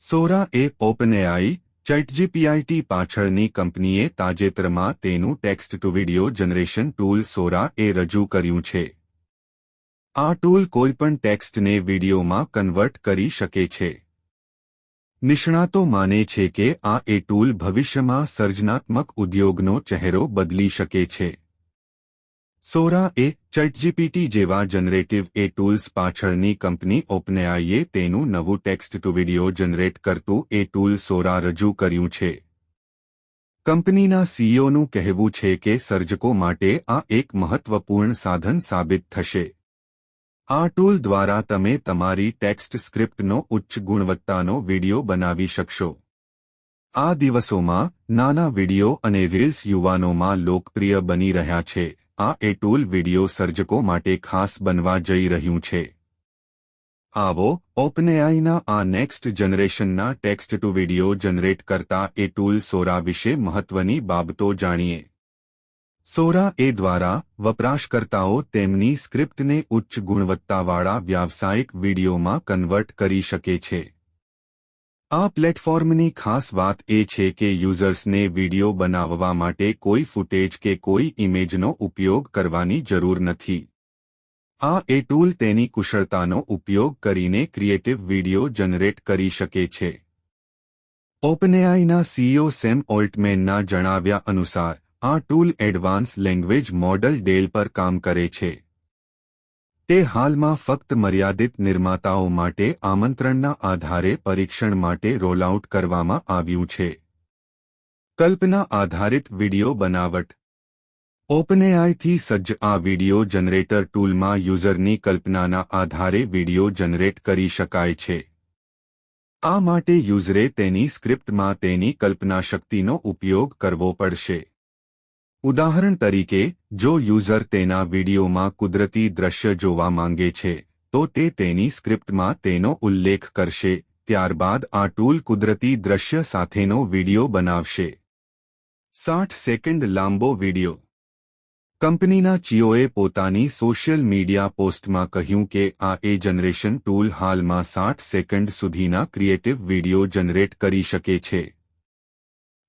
સોરા એ OpenAI ચેટજીપીઆઈટી પાછળની કંપનીએ તાજેતરમાં તેનું text to video generation tool Sora એ રજૂ કર્યું છે. આ ટૂલ કોઈપણ ટેક્સ્ટને વિડિયોમાં કન્વર્ટ કરી શકે છે. નિષ્ણાતો માને છે કે આ એ ટૂલ ભવિષ્યમાં સર્જનાત્મક ઉદ્યોગનો ચહેરો બદલી શકે છે. સોરા એ ચટજીપીટી જેવા જનરેટિવ એ ટૂલ્સ પાછળની કંપની ઓપનેઆઈએ તેનું નવું ટેક્સ્ટ ટુ વિડિયો જનરેટ કરતું એ ટૂલ સોરા રજૂ કર્યું છે. કંપનીના સીઈઓનું કહેવું છે કે સર્જકો માટે આ એક મહત્વપૂર્ણ સાધન સાબિત થશે. આ ટૂલ દ્વારા તમે તમારી ટેક્સ્ટ સ્ક્રિપ્ટનો ઉચ્ચ ગુણવત્તાનો વિડિયો બનાવી શકશો. આ દિવસોમાં નાના વિડિયો અને રીલ્સ યુવાનોમાં લોકપ્રિય બની રહ્યા છે. આ એ ટૂલ વિડિયો સર્જકો માટે ખાસ બનવા જઈ રહ્યું છે. આવો ઓપનએઆઈના આ નેક્સ્ટ જનરેશનના ટેક્સ્ટ ટુ વિડિયો જનરેટ કરતા એ ટૂલ સોરા વિશે મહત્વની બાબતો જાણીએ. સોરા એ દ્વારા વપરાશકર્તાઓ તેમની સ્ક્રિપ્ટને ઉચ્ચ ગુણવત્તાવાળા વ્યાવસાયિક વિડિયોમાં કન્વર્ટ કરી શકે છે. આ પ્લેટફોર્મની ખાસ વાત એ છે કે યુઝર્સને વિડિયો બનાવવા માટે કોઈ ફૂટેજ કે કોઈ ઇમેજનો ઉપયોગ કરવાની જરૂર નથી. આ એ ટૂલ તેની કુશળતાનો ઉપયોગ કરીને ક્રિએટિવ વિડિયો જનરેટ કરી શકે છે. ઓપનએઆઈના સીઈઓ સેમ ઓલ્ટમેનના જણાવ્યા અનુસાર, આ tool advance language model DALL પર કામ કરે છે. તે હાલમાં ફક્ત મર્યાદિત નિર્માતાઓ માટે આમંત્રણના આધારે પરીક્ષણ માટે રોલઆઉટ કરવામાં આવ્યું છે. કલ્પના આધારિત વિડિયો બનાવટ. ઓપનએઆઈથી સજ્જ આ વિડિયો જનરેટર ટૂલમાં યુઝરની કલ્પનાના આધારે વિડિયો જનરેટ કરી શકાય છે. આ માટે યુઝરે તેની સ્ક્રિપ્ટમાં તેની કલ્પનાશક્તિનો ઉપયોગ કરવો પડશે. ઉદાહરણ તરીકે, જો યુઝર તેના વિડીયોમાં કુદરતી દ્રશ્ય જોવા માંગે છે, તો તે તેની સ્ક્રિપ્ટમાં તેનો ઉલ્લેખ કરશે, ત્યારબાદ આ ટૂલ કુદરતી દ્રશ્ય સાથેનો વિડિયો બનાવશે. સાઠ સેકન્ડ લાંબો વિડિયો. કંપનીના ચીઓએ પોતાની સોશિયલ મીડિયા પોસ્ટમાં કહ્યું કે, આ એ જનરેશન ટૂલ હાલમાં સાઠ સેકન્ડ સુધીના ક્રિએટિવ વીડિયો જનરેટ કરી શકે છે.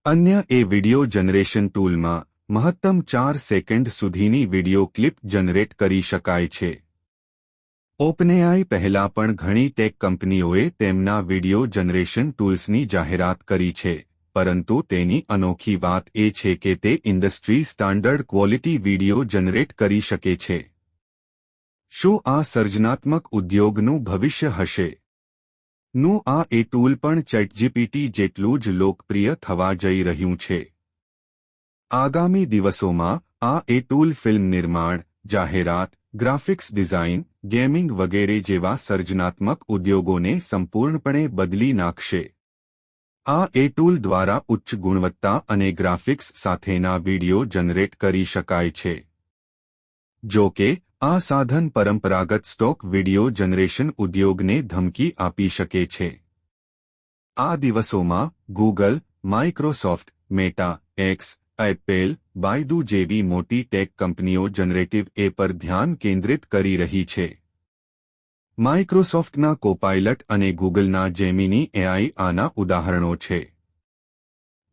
અન્ય એ વિડિયો જનરેશન ટૂલમાં મહત્તમ ચાર સેકન્ડ સુધીની વિડિયો ક્લિપ જનરેટ કરી શકાય છે. ઓપનેઆઈ પહેલા પણ ઘણી ટેક કંપનીઓએ તેમના વિડિયો જનરેશન ટૂલ્સની જાહેરાત કરી છે, પરંતુ તેની અનોખી વાત એ છે કે તે industry standard quality video generate કરી શકે છે. શું આ સર્જનાત્મક ઉદ્યોગનું ભવિષ્ય હશે? નું આ એ ટૂલ પણ ચેટજીપીટી જેટલું જ લોકપ્રિય થવા જઈ રહ્યું છે. આગામી દિવસોમાં આ એ ટૂલ ફિલ્મ નિર્માણ, જાહેરાત, ગ્રાફિક્સ ડિઝાઇન, ગેમિંગ વગેરે જેવા સર્જનાત્મક ઉદ્યોગોને સંપૂર્ણપણે બદલી નાખશે. આ એ ટૂલ દ્વારા ઉચ્ચ ગુણવત્તા અને ગ્રાફિક્સ સાથેના વિડિયો જનરેટ કરી શકાય છે. જો કે, આ સાધન પરંપરાગત સ્ટોક વિડિયો જનરેશન ઉદ્યોગને ધમકી આપી શકે છે. આ દિવસોમાં Google, Microsoft, Meta, X Apple Baidu જેવી મોટી ટેક કંપનીઓ જનરેટિવ એ પર ધ્યાન કેન્દ્રિત કરી રહી છે. માઇક્રોસોફ્ટના કોપાયલટ અને ગૂગલના જેમિની એઆઈ આના ઉદાહરણો છે.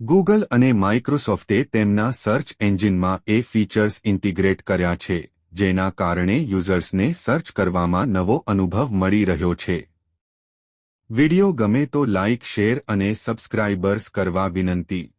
ગૂગલ અને માઇક્રોસોફ્ટે તેમના સર્ચ એન્જિનમાં એ ફીચર્સ ઇન્ટિગ્રેટ કર્યા છે, જેના કારણે યુઝર્સને સર્ચ કરવામાં નવો અનુભવ મળી રહ્યો છે. વિડિયો ગમે તો લાઇક શેર અને સબસ્ક્રાઇબર્સ કરવા વિનંતી.